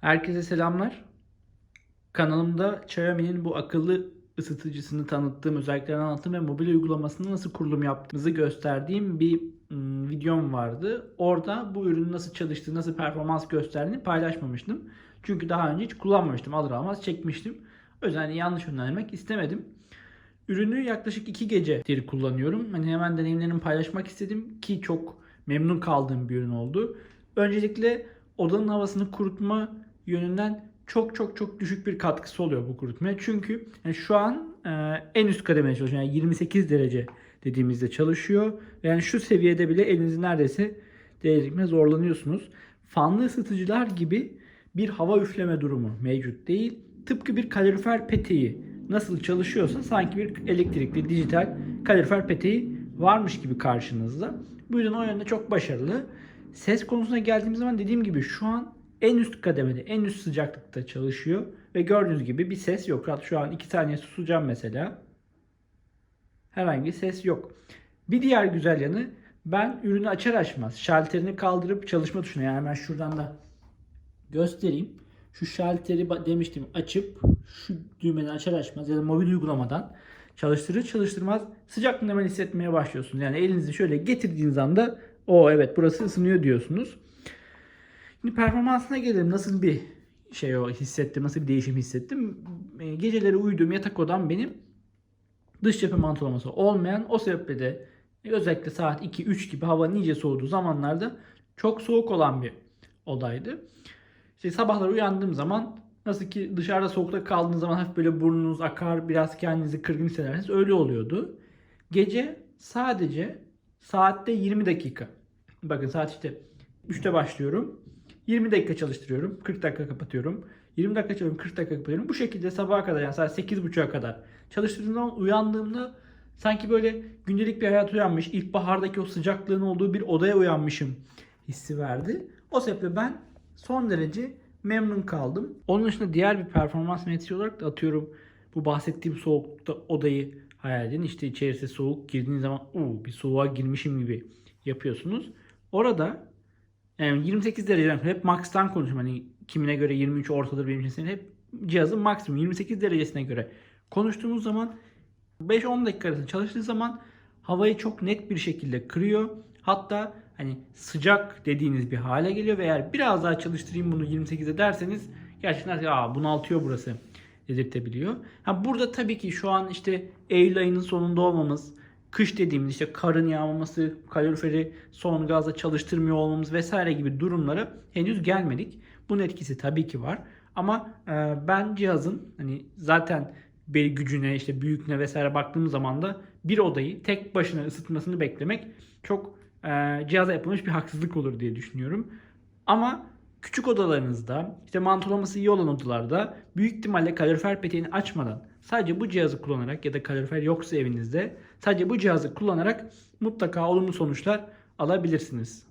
Herkese selamlar. Kanalımda Xiaomi'nin bu akıllı ısıtıcısını tanıttığım, özelliklerini anlattığım ve mobil uygulamasını nasıl kurulum yaptığımızı gösterdiğim bir ım, videom vardı. Orada bu ürünün nasıl çalıştığı, nasıl performans gösterdiğini paylaşmamıştım. Çünkü daha önce hiç kullanmamıştım. Alır almaz çekmiştim. O yüzden yanlış önermek istemedim. Ürünü yaklaşık 2 gecedir kullanıyorum. Hani hemen deneyimlerimi paylaşmak istedim ki çok memnun kaldığım bir ürün oldu. Öncelikle odanın havasını kurutma yönünden çok çok çok düşük bir katkısı oluyor bu kurutmaya. Çünkü yani şu an e, en üst kademede çalışıyor. Yani 28 derece dediğimizde çalışıyor. Yani şu seviyede bile elinizi neredeyse değdirmeye zorlanıyorsunuz. Fanlı ısıtıcılar gibi bir hava üfleme durumu mevcut değil. Tıpkı bir kalorifer peteği nasıl çalışıyorsa sanki bir elektrikli dijital kalorifer peteği varmış gibi karşınızda. Bu yüzden o yönde çok başarılı. Ses konusuna geldiğimiz zaman dediğim gibi şu an en üst kademede, en üst sıcaklıkta çalışıyor. Ve gördüğünüz gibi bir ses yok. Şu an 2 saniye susacağım mesela. Herhangi bir ses yok. Bir diğer güzel yanı ben ürünü açar açmaz şalterini kaldırıp çalışma tuşuna yani hemen şuradan da göstereyim. Şu şalteri demiştim açıp şu düğmeden açar açmaz ya da mobil uygulamadan çalıştırır çalıştırmaz sıcaklığını hemen hissetmeye başlıyorsunuz. Yani elinizi şöyle getirdiğiniz anda o evet burası ısınıyor diyorsunuz. Şimdi performansına gelelim. Nasıl bir şey o hissettim, nasıl bir değişim hissettim. E, Geceleri uyuduğum yatak odam benim dış cephe mantolaması olmayan o sebeple de özellikle saat 2-3 gibi hava iyice soğuduğu zamanlarda çok soğuk olan bir odaydı. İşte sabahlar uyandığım zaman nasıl ki dışarıda soğukta kaldığınız zaman hafif böyle burnunuz akar, biraz kendinizi kırgın hissedersiniz. Öyle oluyordu. Gece sadece saatte 20 dakika. Bakın saat işte 3'te başlıyorum. 20 dakika çalıştırıyorum. 40 dakika kapatıyorum. 20 dakika çalışıyorum. 40 dakika kapatıyorum. Bu şekilde sabaha kadar yani saat 8.30'a kadar çalıştırdığım zaman uyandığımda sanki böyle gündelik bir hayat uyanmış. İlkbahardaki o sıcaklığın olduğu bir odaya uyanmışım hissi verdi. O sebeple ben son derece memnun kaldım. Onun dışında diğer bir performans metriği olarak da atıyorum bu bahsettiğim soğukta odayı hayal edin. İşte içerisi soğuk girdiğiniz zaman uu bir soğuğa girmişim gibi yapıyorsunuz. Orada yani 28 dereceden hep max'tan konuşuyorum. Hani kimine göre 23 ortadır benim için senin hep cihazın maksimum 28 derecesine göre konuştuğumuz zaman 5-10 dakika arasında çalıştığı zaman havayı çok net bir şekilde kırıyor. Hatta hani sıcak dediğiniz bir hale geliyor ve eğer biraz daha çalıştırayım bunu 28'e derseniz gerçekten Aa, bunaltıyor burası dedirtebiliyor. Ha burada tabii ki şu an işte Eylül ayının sonunda olmamız, kış dediğimiz işte karın yağmaması, kaloriferi son gazla çalıştırmıyor olmamız vesaire gibi durumlara henüz gelmedik. Bunun etkisi tabii ki var. Ama e, ben cihazın hani zaten bir gücüne işte büyüklüğüne vesaire baktığımız zaman da bir odayı tek başına ısıtmasını beklemek çok e, cihaza yapılmış bir haksızlık olur diye düşünüyorum. Ama küçük odalarınızda işte mantolaması iyi olan odalarda büyük ihtimalle kalorifer peteğini açmadan sadece bu cihazı kullanarak ya da kalorifer yoksa evinizde sadece bu cihazı kullanarak mutlaka olumlu sonuçlar alabilirsiniz.